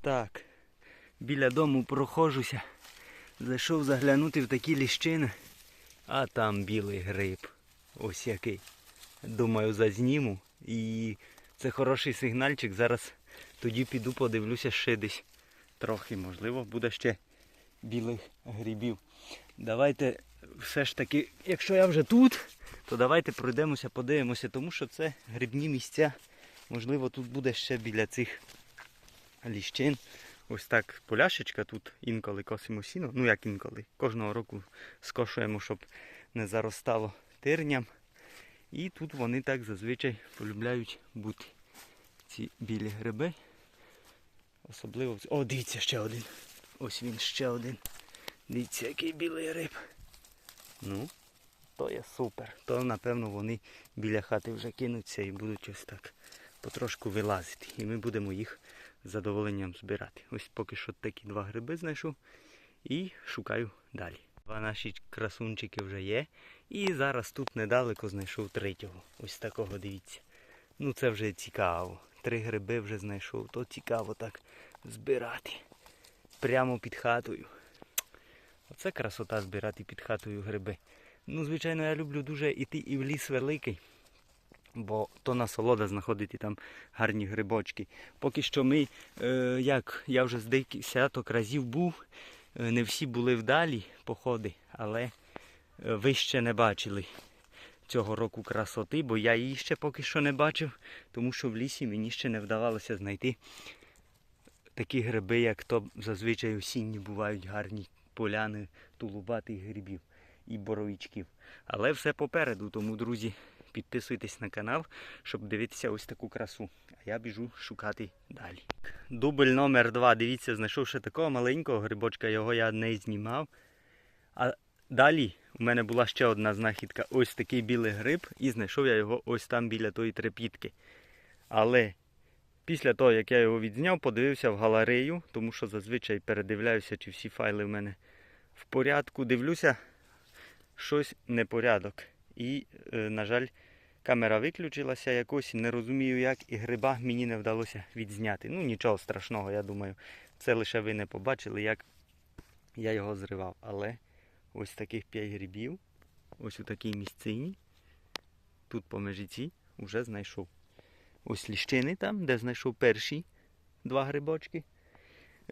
Так, біля дому прохожуся. Зайшов заглянути в такі ліщини, а там білий гриб. Ось який. Думаю, зазніму. І це хороший сигнальчик. Зараз тоді піду подивлюся ще десь трохи. Можливо, буде ще білих грибів. Давайте все ж таки, якщо я вже тут, то давайте пройдемося, подивимося, тому що це грибні місця. Можливо, тут буде ще біля цих ліщин. Ось так поляшечка тут інколи косимо сіно. Ну як інколи. Кожного року скошуємо, щоб не заростало тирням. І тут вони так зазвичай полюбляють бути. Ці білі гриби. Особливо. О, дивіться, ще один. Ось він ще один. Дивіться, який білий гриб. Ну, то є супер. То напевно вони біля хати вже кинуться і будуть ось так потрошку вилазити. І ми будемо їх задоволенням збирати. Ось поки що такі два гриби знайшов і шукаю далі. Два наші красунчики вже є. І зараз тут недалеко знайшов третього. Ось такого дивіться. Ну це вже цікаво. Три гриби вже знайшов, то цікаво так збирати. Прямо під хатою. Оце красота збирати під хатою гриби. Ну, звичайно, я люблю дуже іти і в ліс великий, бо то насолода знаходити там гарні грибочки. Поки що ми, е, як я вже з десяток разів був, е, не всі були вдалі походи, але е, ви ще не бачили цього року красоти, бо я її ще поки що не бачив, тому що в лісі мені ще не вдавалося знайти такі гриби, як то зазвичай осінні бувають гарні поляни тулубатих грибів і боровичків. Але все попереду, тому, друзі, підписуйтесь на канал, щоб дивитися ось таку красу. А я біжу шукати далі. Дубль номер два. Дивіться, знайшов ще такого маленького грибочка, його я не знімав. А далі у мене була ще одна знахідка. Ось такий білий гриб, і знайшов я його ось там біля тої трепітки. Але після того, як я його відзняв, подивився в галерею, тому що зазвичай передивляюся, чи всі файли в мене в порядку. Дивлюся, щось непорядок. І, е, на жаль, камера виключилася якось, не розумію як, і гриба мені не вдалося відзняти. Ну нічого страшного, я думаю. Це лише ви не побачили, як я його зривав. Але ось таких 5 грибів, ось у такій місцині, тут по межіці, вже знайшов. Ось ліщини там, де знайшов перші два грибочки.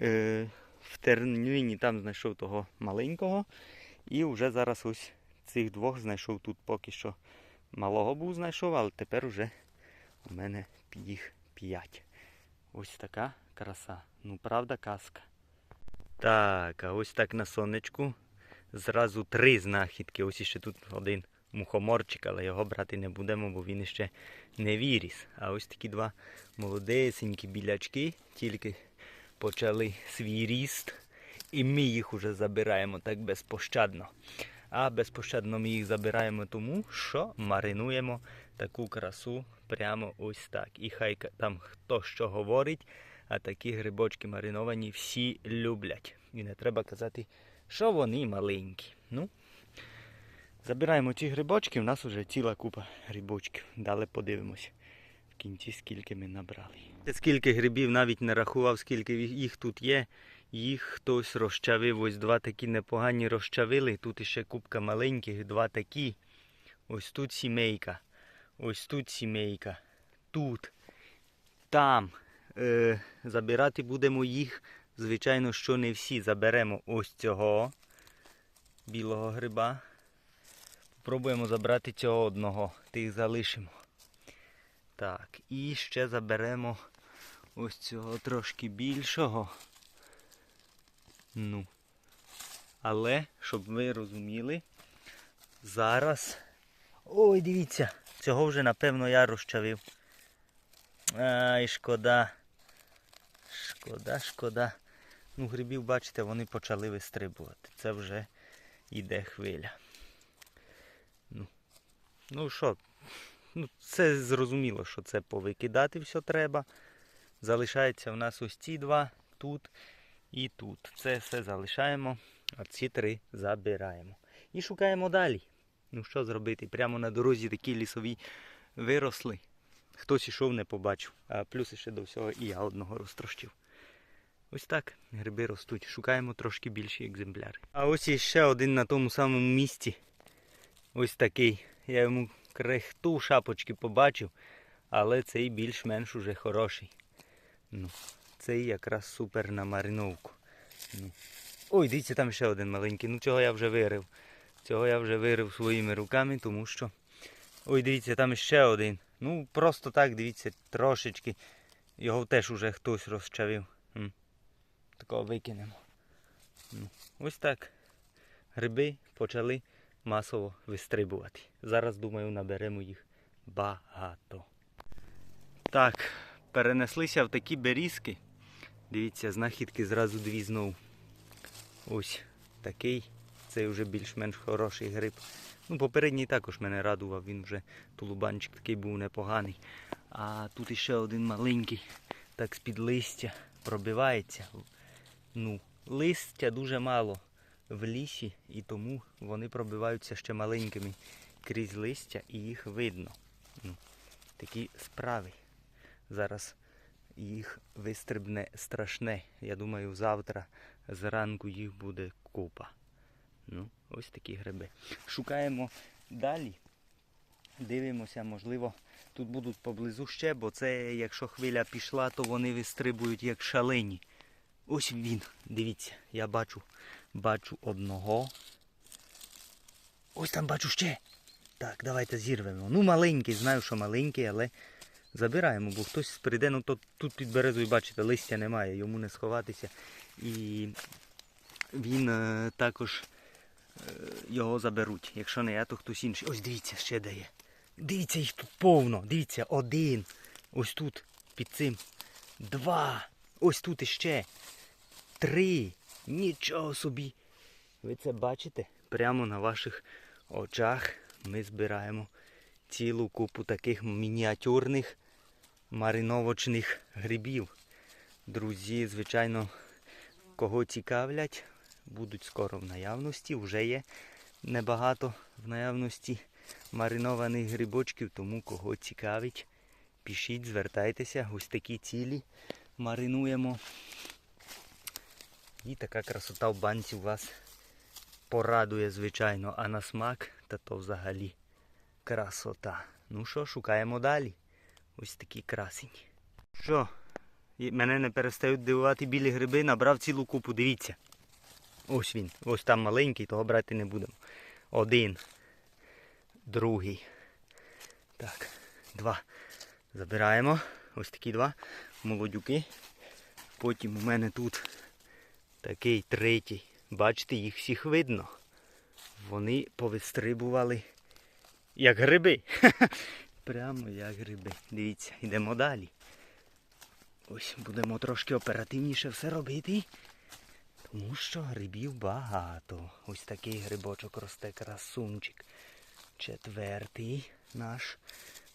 Е, в тернині там знайшов того маленького. І вже зараз ось цих двох знайшов тут поки що. Малого був знайшов, але тепер вже у мене їх п'ять. Ось така краса. Ну, правда, казка. Так, а ось так на сонечку. Зразу три знахідки. Ось іще тут один мухоморчик, але його брати не будемо, бо він ще не віріс. А ось такі два молодесенькі білячки, тільки почали свій ріст. І ми їх уже забираємо так безпощадно. А безпощадно ми їх забираємо тому, що маринуємо таку красу прямо ось так. І хай там хто що говорить, а такі грибочки мариновані всі люблять. І не треба казати, що вони маленькі. Ну, забираємо ці грибочки, у нас вже ціла купа грибочків. Далі подивимося в кінці, скільки ми набрали. Скільки грибів навіть не рахував, скільки їх тут є. Їх хтось розчавив. Ось два такі непогані розчавили. Тут іще купка маленьких, два такі. Ось тут сімейка. Ось тут сімейка. Тут. Там. Е, забирати будемо їх. Звичайно, що не всі. Заберемо ось цього білого гриба. Попробуємо забрати цього одного. Тих залишимо. Так, і ще заберемо ось цього трошки більшого. Ну. Але, щоб ви розуміли, зараз. Ой, дивіться, цього вже напевно я розчавив. Ай, шкода. Шкода, шкода. Ну, грибів, бачите, вони почали вистрибувати. Це вже йде хвиля. Ну, ну що, ну, це зрозуміло, що це повикидати все треба. Залишається в нас ось ці два тут і тут. Це все залишаємо, а ці три забираємо. І шукаємо далі. Ну що зробити? Прямо на дорозі такі лісові виросли. Хтось ішов, не побачив. А плюс ще до всього і я одного розтрощив. Ось так гриби ростуть. Шукаємо трошки більші екземпляри. А ось іще один на тому самому місці. Ось такий. Я йому крехту шапочки побачив, але цей більш-менш уже хороший. Ну, цей якраз супер на мариновку. Ну. Ой, дивіться, там ще один маленький. Ну цього я вже вирив. Цього я вже вирив своїми руками, тому що. Ой, дивіться, там ще один. Ну, просто так, дивіться, трошечки. Його теж уже хтось розчавив. Такого викинемо. Ну, ось так. Гриби почали масово вистрибувати. Зараз, думаю, наберемо їх багато. Так, перенеслися в такі берізки. Дивіться, знахідки зразу дві знову. Ось такий. Цей вже більш-менш хороший гриб. Ну, попередній також мене радував, він вже тулубанчик такий був непоганий. А тут іще один маленький, так з-під листя пробивається. Ну, листя дуже мало в лісі, і тому вони пробиваються ще маленькими крізь листя і їх видно. Ну, такі справи. Зараз їх вистрибне страшне. Я думаю, завтра зранку їх буде купа. Ну, ось такі гриби. Шукаємо далі. Дивимося, можливо, тут будуть поблизу ще, бо це, якщо хвиля пішла, то вони вистрибують як шалені. Ось він, дивіться, я бачу, бачу одного. Ось там бачу ще. Так, давайте зірвемо. Ну, маленький, знаю, що маленький, але забираємо, бо хтось прийде, ну то тут під березою, бачите, листя немає, йому не сховатися. І він е, також е, його заберуть. Якщо не я, то хтось інший. Ось дивіться, ще дає. Дивіться, їх тут повно. Дивіться, один. Ось тут, під цим. Два. Ось тут іще. Три. Нічого собі. Ви це бачите? Прямо на ваших очах ми збираємо цілу купу таких мініатюрних мариновочних грибів. Друзі, звичайно, кого цікавлять, будуть скоро в наявності. Вже є небагато в наявності маринованих грибочків, тому кого цікавить, пишіть, звертайтеся, ось такі цілі маринуємо. І така красота в банці у вас порадує, звичайно, а на смак та то взагалі красота. Ну що, шукаємо далі. Ось такі красені. Що? Мене не перестають дивувати білі гриби, набрав цілу купу, дивіться. Ось він. Ось там маленький, того брати не будемо. Один. Другий. Так, два. Забираємо. Ось такі два молодюки. Потім у мене тут такий третій. Бачите, їх всіх видно. Вони повистрибували як гриби. Прямо як гриби. Дивіться, йдемо далі. Ось будемо трошки оперативніше все робити. Тому що грибів багато. Ось такий грибочок росте красунчик. Четвертий наш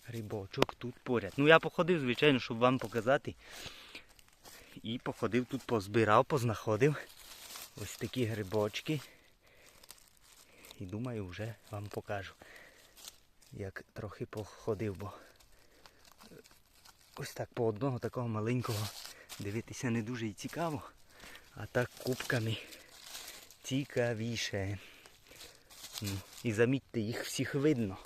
грибочок тут поряд. Ну я походив, звичайно, щоб вам показати. І походив тут, позбирав, познаходив. Ось такі грибочки. І думаю, вже вам покажу. Як трохи походив, бо ось так по одного такого маленького дивитися не дуже і цікаво. А так кубками цікавіше. Ну, І замітьте, їх всіх видно.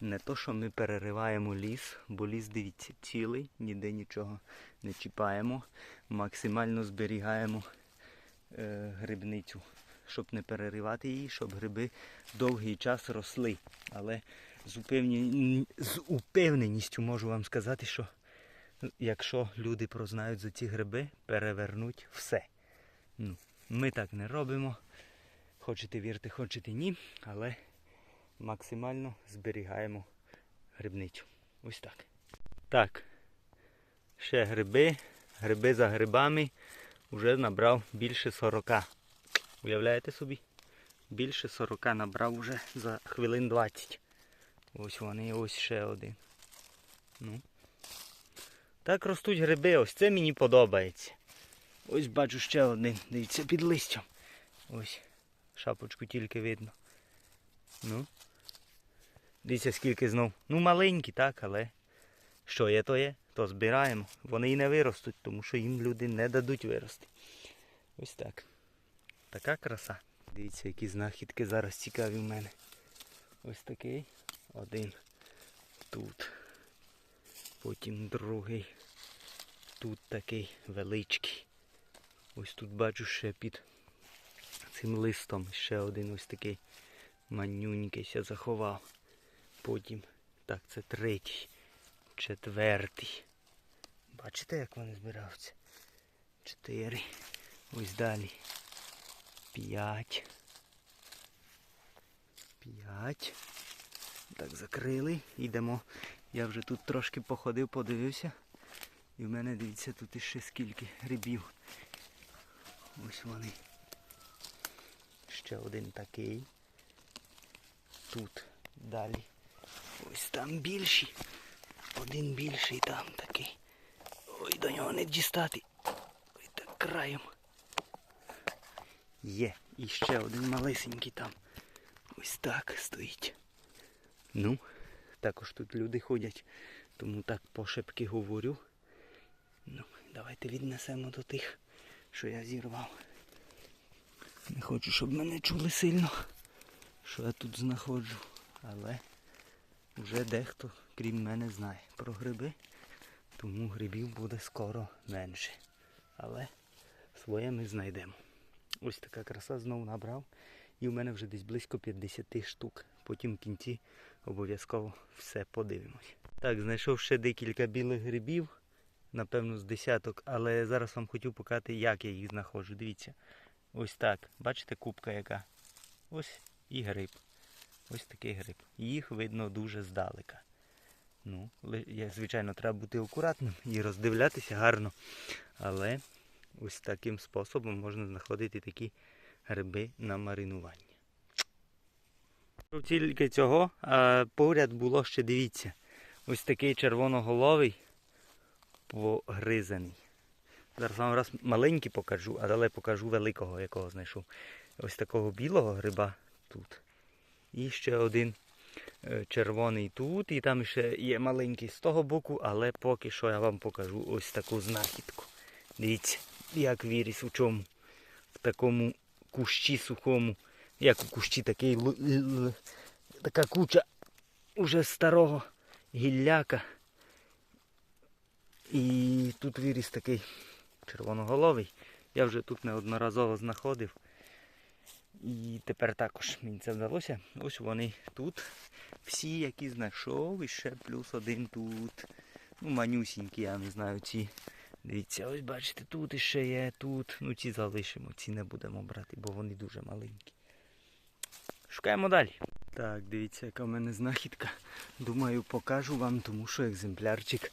Не то, що ми перериваємо ліс, бо ліс, дивіться, цілий, ніде нічого не чіпаємо. Максимально зберігаємо е, грибницю, щоб не переривати її, щоб гриби довгий час росли. Але з, упевнені... з упевненістю можу вам сказати, що якщо люди прознають за ці гриби, перевернуть все. Ну, ми так не робимо. Хочете вірте, хочете ні, але максимально зберігаємо грибницю. Ось так. Так. Ще гриби, гриби за грибами. Вже набрав більше 40. Уявляєте собі? Більше 40 набрав вже за хвилин 20. Ось вони, ось ще один. Ну. Так ростуть гриби, ось це мені подобається. Ось бачу ще один. Дивіться, під листям. Ось. Шапочку тільки видно. Ну. Дивіться, скільки знов. Ну, маленькі, так, але що є, то є. то збираємо. Вони і не виростуть, тому що їм люди не дадуть вирости. Ось так. Така краса. Дивіться, які знахідки зараз цікаві в мене. Ось такий. Один. Тут. Потім другий. Тут такий величкий. Ось тут бачу ще під цим листом ще один ось такий манюнький ся заховав. Потім, так, це третій, четвертий. Бачите, як вони збираються? Чотири. Ось далі. П'ять. П'ять. Так, закрили. Йдемо. Я вже тут трошки походив, подивився. І в мене, дивіться, тут іще скільки грибів. Ось вони. Ще один такий. Тут далі. Ось там більші. Один більший там такий. Ой, до нього не дістати. Ой, так краєм. Є. І ще один малесенький там. Ось так стоїть. Ну, також тут люди ходять, тому так пошепки говорю. Ну, давайте віднесемо до тих, що я зірвав. Не хочу, щоб мене чули сильно, що я тут знаходжу. Але вже дехто, крім мене, знає про гриби. Тому грибів буде скоро менше. Але своє ми знайдемо. Ось така краса знову набрав. І в мене вже десь близько 50 штук. Потім в кінці обов'язково все подивимось. Так, знайшов ще декілька білих грибів, напевно, з десяток, але зараз вам хотів показати, як я їх знаходжу. Дивіться. Ось так. Бачите кубка яка? Ось і гриб. Ось такий гриб. Їх видно дуже здалека. Ну, звичайно, треба бути акуратним і роздивлятися гарно. Але ось таким способом можна знаходити такі гриби на маринування. Тільки цього, поряд було ще, дивіться, ось такий червоноголовий погризаний. Зараз вам раз маленький покажу, а далі покажу великого, якого знайшов. Ось такого білого гриба тут. І ще один е, червоний тут, і там ще є маленький з того боку, але поки що я вам покажу ось таку знахідку. Дивіться, як виріс у чому. В такому кущі сухому. Як у кущі такий така куча уже старого гілляка. І тут виріс такий червоноголовий. Я вже тут неодноразово знаходив. І тепер також мені це вдалося. Ось вони тут. Всі, які знайшов, і ще плюс один тут. Ну, манюсінькі, я не знаю, ці. Дивіться, ось бачите, тут іще є, тут. Ну ці залишимо, ці не будемо брати, бо вони дуже маленькі. Шукаємо далі. Так, дивіться, яка в мене знахідка. Думаю, покажу вам, тому що екземплярчик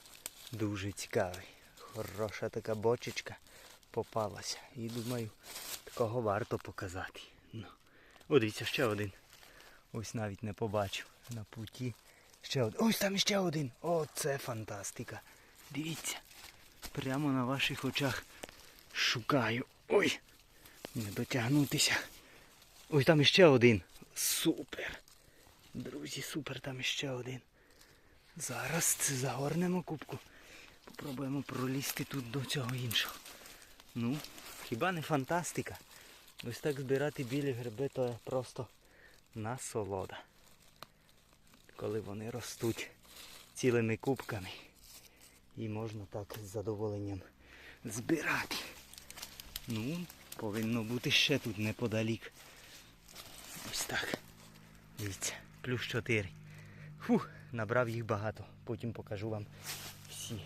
дуже цікавий. Хороша така бочечка попалася. І думаю, такого варто показати. Ну. О, дивіться, ще один. Ось навіть не побачив на путі. Ще один. Ось там ще один. О, це фантастика. Дивіться. Прямо на ваших очах шукаю. Ой! Не дотягнутися. Ой, там іще один. Супер. Друзі, супер, там іще один. Зараз загорнемо кубку. Попробуємо пролізти тут до цього іншого. Ну, хіба не фантастика? Ось так збирати білі гриби то просто насолода. Коли вони ростуть цілими кубками. І можна так з задоволенням збирати. Ну, повинно бути ще тут неподалік. Ось так. Дивіться, плюс 4. Фух, набрав їх багато. Потім покажу вам всіх.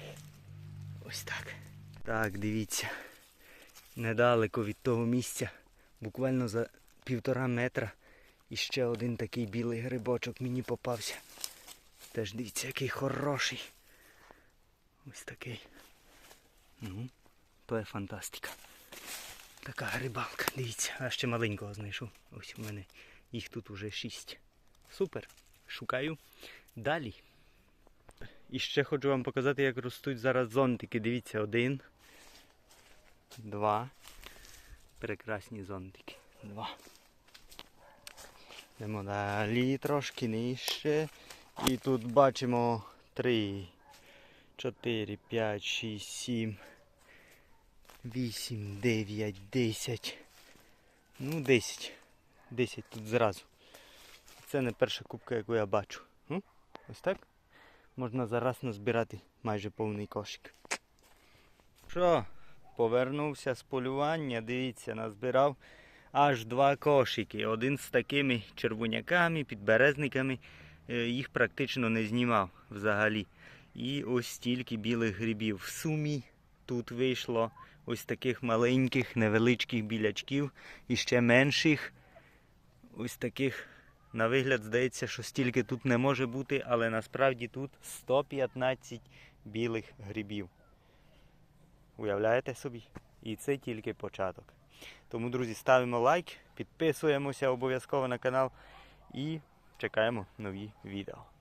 Ось так. Так, дивіться. Недалеко від того місця, буквально за півтора метра. І ще один такий білий грибочок мені попався. Теж дивіться, який хороший. Ось такий. Ну, то є фантастика. Така грибалка, дивіться, а ще маленького знайшов. Ось у мене їх тут уже шість. Супер. Шукаю далі. І ще хочу вам показати, як ростуть зараз зонтики. Дивіться, один, два. Прекрасні зонтики. Два. Йдемо далі трошки нижче. І тут бачимо три, 4, 5, 6, 7, 8, 9, 10. Ну, 10. 10 тут зразу. Це не перша кубка, яку я бачу. Ось так? Можна зараз назбирати майже повний кошик. Що? Повернувся з полювання, дивіться, назбирав аж два кошики. Один з такими червоняками, підберезниками. Е, Їх практично не знімав взагалі. І ось стільки білих грибів. В сумі тут вийшло ось таких маленьких, невеличких білячків і ще менших. Ось таких, на вигляд, здається, що стільки тут не може бути, але насправді тут 115 білих грибів. Уявляєте собі? І це тільки початок. Тому, друзі, ставимо лайк, підписуємося обов'язково на канал і чекаємо нові відео.